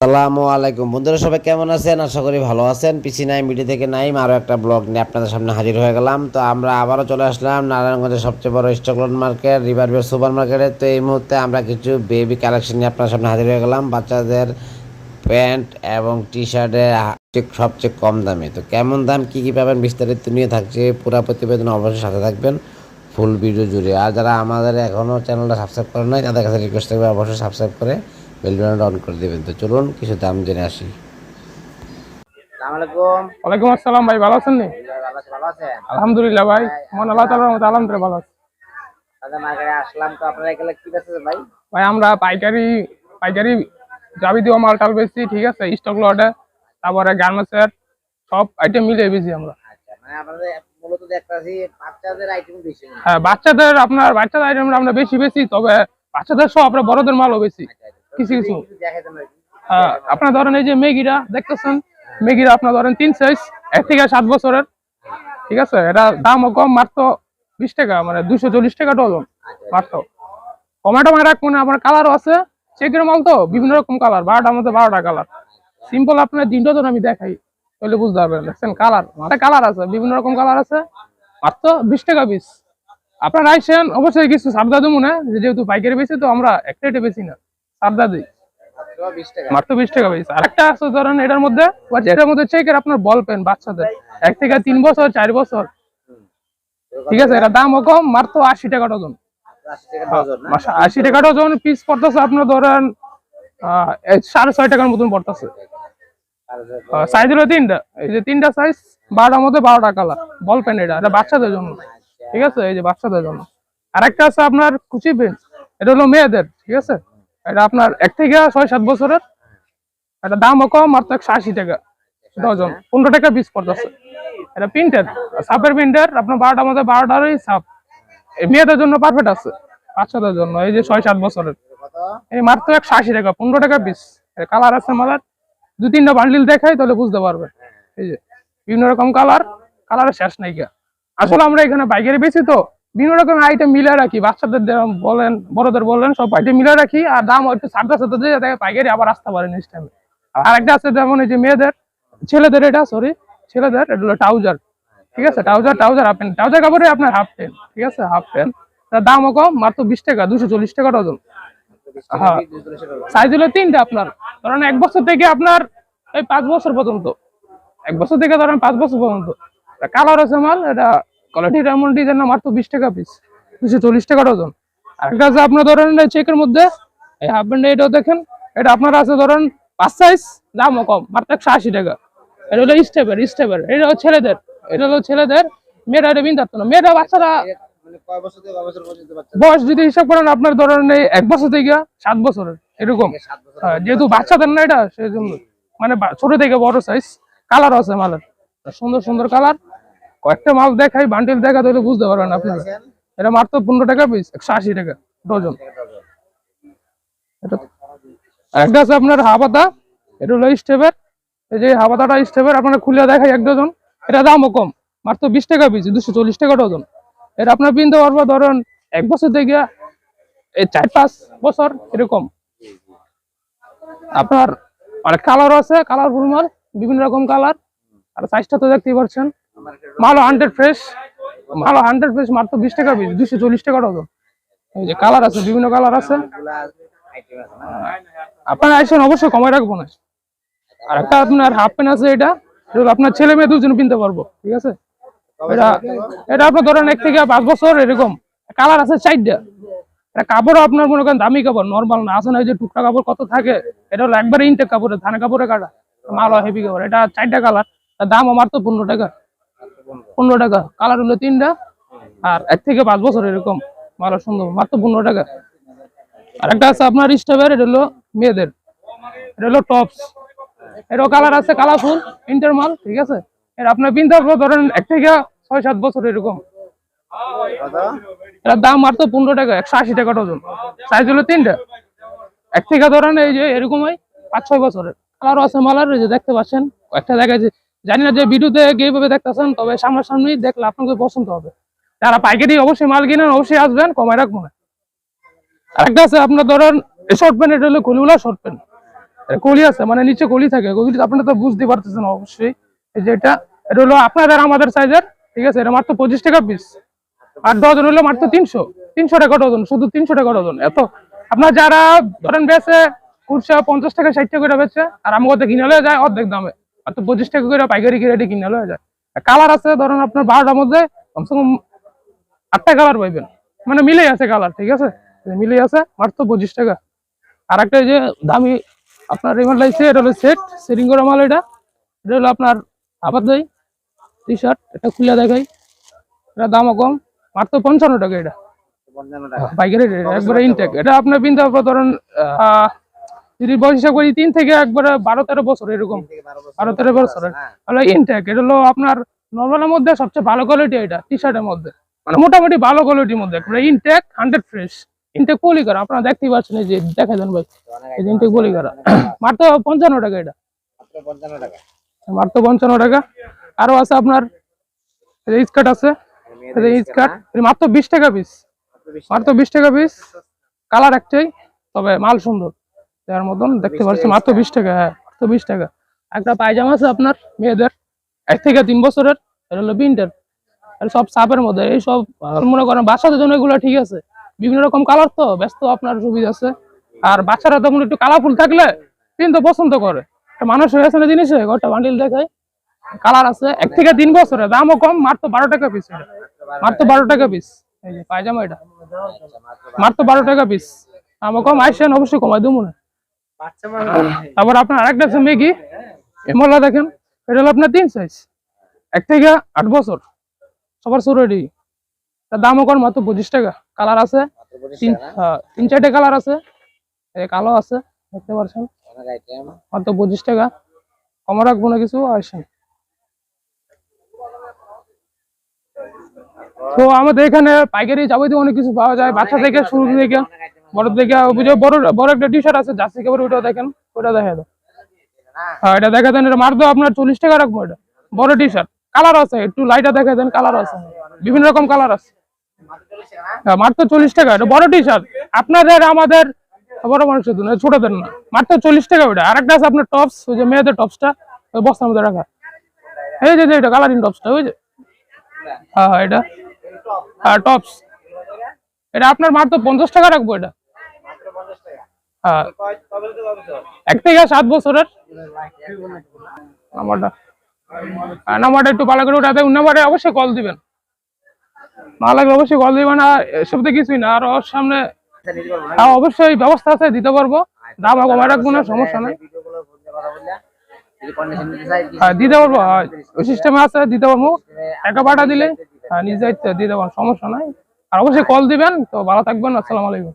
আসসালামু আলাইকুম। বন্ধুরা, সবাই কেমন আছেন? আশা করি ভালো আছেন। পিসি নাই মিডি থেকে নাইম আরও একটা ব্লগ নিয়ে আপনাদের সামনে হাজির হয়ে গেলাম। তো আমরা আবারও চলে আসলাম নারায়ণগঞ্জের সবচেয়ে বড় স্টকলন মার্কেট রিভারভিউ সুপার মার্কেটে। তো এই মুহূর্তে আমরা কিছু বেবি কালেকশন নিয়ে আপনার সামনে হাজির হয়ে গেলাম। বাচ্চাদের প্যান্ট এবং টি শার্টের সবচেয়ে কম দামে। তো কেমন দাম, কি কী পাবেন বিস্তারিত নিয়ে থাকছে পুরা প্রতিবেদন অবশ্যই সাথে থাকবেন। ফুল ভিডিও জুড়ে। আর যারা আমাদের এখনও চ্যানেলটা সাবস্ক্রাইব করেন নাই, তাদের কাছে রিকোয়েস্ট থাকবে অবশ্যই সাবস্ক্রাইব করে বেল অন করে দেবেন। তো চলুন কিছু দাম জেনে আসি। ওয়ালাইকুম আসসালাম ভাই ভালো আছেন নি? ভালো আছেন ভালো আছেন? আলহামদুলিল্লাহ ভাই মন আল্লাহ তালার মতো আলহামদুলিল্লাহ ভালো আছি। আসলাম তো আপনারা এগুলো কি বেচতেছেন ভাই? ভাই আমরা পাইকারি পাইকারি যাবতীয় মাল টাল বেশি ঠিক আছে স্টক লটে তারপরে গার্মেন্টসের সব আইটেম মিলে বেশি আমরা। আচ্ছা মানে আপনাদের মূলত দেখতেছি বাচ্চাদের আইটেম বেশি মনে হয়। হ্যাঁ বাচ্চাদের আপনার বাচ্চাদের আইটেম আমরা বেশি বেশি তবে বাচ্চাদের সব আপনার বড়দের মালও বেশি আচ্ছা, আচ্ছা। কিছু কিছু। হ্যাঁ, আপনার ধরেন এই যে মেগিরা দেখতেছেন? মেগিরা আপনার ধরেন তিন সাইজ এক থেকে সাত বছরের। ঠিক আছে? এটা দামও কম মাত্র বিশ টাকা মানে দুশো চল্লিশ টাকা ডজন মাত্র। টমেটো মানে আপনার কালারও আছে চেকের মাল তো বিভিন্ন রকম কালার বারোটার মধ্যে বারোটা কালার। সিম্পল আপনার তিন ডজন আমি দেখাই তাহলে বুঝতে পারবেন। দেখছেন কালার মাথায় কালার আছে বিভিন্ন রকম কালার আছে মাত্র বিশ টাকা পিস আপনার আইসেন অবশ্যই কিছু সাবদা দেবো না যেহেতু পাইকারি বেশি তো আমরা একটা রেটে বেশি না। সাবদা দিই। মাত্র 20 টাকা মাত্র বিশ টাকা পিস আরেকটা আছে, ধরেন এটার মধ্যে এটার মধ্যে আপনার বল পেন বাচ্চাদের। এক থেকে তিন বছর, চার বছর। ঠিক আছে এটা দামও কম, মাত্র আশি টাকা ডজন। মাত্র 80 টাকা ডজন না মাসা- আশি টাকা ডজন পিস পড়তেছে আপনার ধরেন সাড়ে ছয় টাকার মতন পড়তেছে। সাইজ তিনটা। এই যে তিনটা সাইজ বারোটার মধ্যে বল পেন এটা বাচ্চাদের জন্য। ঠিক আছে, এই যে বাচ্চাদের জন্য। আছে আপনার কুচি পেন এটা হলো মেয়েদের, ঠিক আছে? এটা আপনার এক থেকে ছয় সাত বছরের। এটা দামও কম মাত্র একশো আশি টাকা। ডজন পনেরো টাকা পিস পড়তেছে। এটা প্রিন্টের সাপের প্রিন্টের আপনার বারোটার মধ্যে বারোটারই সাপ। মেয়েদের জন্য পারফেক্ট আছে। পাঁচ বাচ্চাদের জন্য। এই যে ছয় সাত বছরের। এই মাত্র একশো আশি টাকা পনেরো টাকা পিস কালার আছে মালার। দু তিনটা বান্ডিল দেখাই তাহলে বুঝতে পারবে। এই যে বিভিন্ন রকম কালার কালারের শেষ নাই আসলে আমরা এখানে বাইকের বেশি তো। বিভিন্ন রকম আইটেম মিলে রাখি। বাচ্চাদের বলেন, বড়দের বলেন, সব আইটেম মিলে রাখি। আর দাম একটু সারদা সাথে দিয়ে যাতে পাইকারি আবার আসতে পারে নেক্সট টাইমে আর একটা আছে যেমন এই যে মেয়েদের, ছেলেদের এটা সরি ছেলেদের, এটা হলো ট্রাউজার ঠিক আছে? Trouser trouser half pant trouser কাপড়ে আপনার হাফ প্যান্ট ঠিক আছে? হাফ প্যান্ট তার দামও কম, মাত্র বিশ টাকা, দুশো চল্লিশ টাকা ডজন। হ্যাঁ। সাইজ হলো তিনটা আপনার। ধরেন এক বছর থেকে আপনার এই পাঁচ বছর পর্যন্ত। এক বছর থেকে ধরেন পাঁচ বছর পর্যন্ত। কালার আছে মাল, এটা কোয়ালিটি এমন ডিজাইন মাত্র বিশ টাকা পিস দুশো চল্লিশ টাকা ডজন আরেকটা আছে আপনার ধরেন চেকের মধ্যে এই হাফ প্যান্ট এটাও দেখেন এটা আপনার আছে ধরেন পাঁচ সাইজ দামও কম মাত্র একশো আশি টাকা। এটা হলো স্টেপের স্টেপের এটা হলো ছেলেদের এটা হলো ছেলেদের মেয়েরা এটা বিনতে না। মেয়েরা বাচ্চারা বয়স যদি হিসাব করেন আপনার ধরেন এই এক বছর থেকে সাত বছরের এরকম। হ্যাঁ, যেহেতু বাচ্চাদের না এটা সেই জন্য মানে ছোট থেকে বড় সাইজ কালার আছে মালের। সুন্দর সুন্দর কালার কয়েকটা মাল দেখাই বান্ডিল দেখা তাহলে বুঝতে পারবেন আপনারা। এটা মাত্র পনেরো টাকা পিস একশো আশি টাকা ডজন একটা আছে আপনার হাবাতা এটা হলো স্টেপের। এই যে হাবাতাটা স্টেপের আপনারা খুলে দেখাই এক ডজন এটা দামও কম মাত্র বিশ টাকা পিস দুশো চল্লিশ টাকা ডজন এটা আপনার কিনতে পারব ধরেন এক বছর থেকে এই চার পাঁচ বছর এরকম আপনার অনেক কালার আছে কালারফুল মাল বিভিন্ন রকম কালার আর সাইজটা তো দেখতেই পাচ্ছেন। মালও হান্ড্রেড ফ্রেশ মালও হান্ড্রেড ফ্রেশ, মাত্র বিশ টাকা পিস, দুশো চল্লিশ টাকা ডজন এই যে কালার আছে, বিভিন্ন কালার আছে। আপনার আসেন, অবশ্যই কমাই রাখব না। আর একটা আপনার হাফ প্যান্ট আছে এটা আপনার ছেলে মেয়ে দুজন কিনতে পারব, ঠিক আছে? এটা এটা আপনার ধরেন এক থেকে পাঁচ বছর, এরকম। কালার আছে চারটা। এটা কাপড়ও আপনার মনে করেন দামি কাপড় নর্মাল না। আছে না যে টুকরা কাপড় কত থাকে, এটা হলো একবারে ইনটেক কাপড়ে ধানে কাপড়ে কাটা, মাল হেভি কাপড়। এটা চারটা কালার দাম আমার তো পনেরো টাকা। পনেরো টাকা। কালার হলো তিনটা। আর এক থেকে পাঁচ বছর এরকম। মাল সুন্দর। মাত্র পনেরো টাকা। আর একটা আছে আপনার স্টেপের এটা হলো মেয়েদের। এটা হলো টপস। এরও কালার আছে কালারফুল ইন্টারমাল ঠিক আছে? এর আপনার কিনতে পারব ধরেন এক থেকে ছয় সাত বছর এরকম। এটার দাম মাত্র পনেরো টাকা একশো আশি টাকা ডজন। সাইজ হলো তিনটা। এক থেকে ধরেন এই যে এরকমই পাঁচ ছয় বছরের। কালারও আছে মালার যে দেখতে পাচ্ছেন কয়েকটা জায়গায় যে জানি না যে ভিডিওতে এইভাবে দেখতেছেন, তবে সামনাসামনি দেখলে আপনাকে পছন্দ হবে। যারা পাইকারি অবশ্যই মাল কিনেন, অবশ্যই আসবেন, কমায় রাখব না। আরেকটা আছে, আপনার ধরেন শর্ট প্যান্ট এটা হলো কলিগুলা শর্ট প্যান্ট কলি আছে মানে নিচে কলি থাকে। আপনারা তো বুঝতে পারতেছেন অবশ্যই। এই যে এটা এটা হলো আপনাদের আমাদের সাইজের ঠিক আছে? এটা মাত্র পঁচিশ টাকা পিস আর ডজন হলো মাত্র তিনশো। তিনশো টাকা ডজন শুধু তিনশো টাকা ডজন এত। আপনার যারা ধরেন বেচে কুড়শো পঞ্চাশ টাকা, ষাট টাকা করে বেচে, আর আমার কাছে কিনে যায় অর্ধেক দামে। মাত্র পঁচিশ টাকা করে পাইকারি রেটে কিনে লয়ে যায়। কালার আছে ধরেন আপনার বারোটার মধ্যে কমসে কম আটটা কালার পাইবেন। মানে মিলেই আছে কালার ঠিক আছে? মিলেই আছে মাত্র পঁচিশ টাকা। আর একটা যে দামি আপনার রিমাল লাইছে এটা হলো সেট সেটিং করা মাল এটা। এটা হলো আপনার আবার দেয় টি শার্ট এটা খুলে দেখাই। এটা দামও কম মাত্র পঞ্চান্ন টাকা এটা। পাইকারি একবারে ইনটেক এটা আপনার বিন্দু ধরেন আহ, যদি বয়স হিসাব করি তিন থেকে একবারে বারো তেরো বছর এরকম। বারো তেরো বছরের হ্যাঁ। হলো ইনটেক এটা হলো আপনার নর্মালের মধ্যে সবচেয়ে ভালো কোয়ালিটি এটা টি শার্টের মধ্যে। মানে মোটামুটি ভালো কোয়ালিটির মধ্যে। Intact hundred fresh intact poly করা আপনারা দেখতেই পাচ্ছেন এই যে দেখা দেন ভাই এই যে ইনটেক পলি করা মাত্র পঞ্চান্ন টাকা এটা। মাত্র পঞ্চান্ন টাকা। আরও আছে আপনার স্কার্ট আছে। স্কার্ট মাত্র বিশ টাকা পিস মাত্র বিশ টাকা। পিস কালার একটাই তবে মাল সুন্দর। দেওয়ার মতন দেখতে 20 পাচ্ছি মাত্র বিশ টাকা হ্যাঁ মাত্র বিশ টাকা। একটা পায়জামা আছে আপনার মেয়েদের এক থেকে তিন বছরের এটা হলো প্রিন্টের সব সাপের মধ্যে এই সব মনে করেন বাচ্চাদের জন্য এগুলো ঠিক আছে। বিভিন্ন রকম কালার তো ব্যস্ত আপনার সুবিধা আছে। আর বাচ্চারা তখন একটু কালারফুল থাকলে কিন্তু পছন্দ করে। মানুষ হয়ে আছে না জিনিসে একটা বান্ডিল দেখায় কালার আছে এক থেকে তিন বছরের দামও কম মাত্র বারো টাকা পিস মাত্র বারো টাকা পিস এই যে পায়জামা এটা। মাত্র বারো টাকা পিস আমার কম আইসেন অবশ্যই কমাই দেবো না তারপর আপনার আরেকটা আছে মেগি এমলা দেখেন এটা হলো আপনার তিন সাইজ এক থেকে আট বছর। সবার সুরেডি তার দামও কম মাত্র পঁচিশ টাকা। কালার আছে। তিন? হ্যাঁ, তিন চারটে কালার আছে। কালো আছে দেখতে অনেক মাত্র পঁচিশ টাকা। কম রাখব না কিছু আসেন। তো আমাদের এখানে পাইকারি যাবতীয় অনেক কিছু পাওয়া যায়। বাচ্চা থেকে শুরু থেকে বড় থেকে বুঝে বড় বড় একটা টি শার্ট আছে জার্সি কাপড় ওটা দেখেন ওটা দেখা দাও হ্যাঁ এটা দেখা দেন এটা মার দাও আপনার চল্লিশ টাকা রাখব এটা। বড় টি শার্ট কালার আছে একটু লাইটা দেখা দেন কালার আছে। বিভিন্ন রকম কালার আছে? হ্যাঁ, মাত্র চল্লিশ টাকা এটা বড় টি শার্ট আপনাদের আমাদের বড় মানুষের জন্য ছোটদের না। মাত্র চল্লিশ টাকা ওটা আরেকটা আছে আপনার টপস ওই যে মেয়েদের টপসটা ওই বস্তার মধ্যে রাখা। এই যে যে এটা কালারিং টপসটা ওই যে। হ্যাঁ হ্যাঁ এটা। হ্যাঁ টপস এটা আপনার মাত্র পঞ্চাশ টাকা রাখব এটা মাত্র পঞ্চাশ টাকা হ্যাঁ কয়- কবে থেকে কবে বছর? এক থেকে সাত বছরের। নাম্বারটা। নাম্বারটা একটু করে নাম্বারে অবশ্যই কল দিবেন। না লাগলে অবশ্যই কল দিবেন। আর এসব তো কিছুই না। আর ওর সামনে? হ্যাঁ অবশ্যই ব্যবস্থা আছে দিতে পারব। দাম কমায় রাখব না সমস্যা নাই। হ্যাঁ দিতে পারব। হ্যাঁ, ওই সিস্টেমে আছে দিতে পারব। টাকা পাঠা দিলে হ্যাঁ নিজে দিতে পারব সমস্যা নাই। আর অবশ্যই কল দিবেন। তো ভালো থাকবেন। আসসালামু আলাইকুম।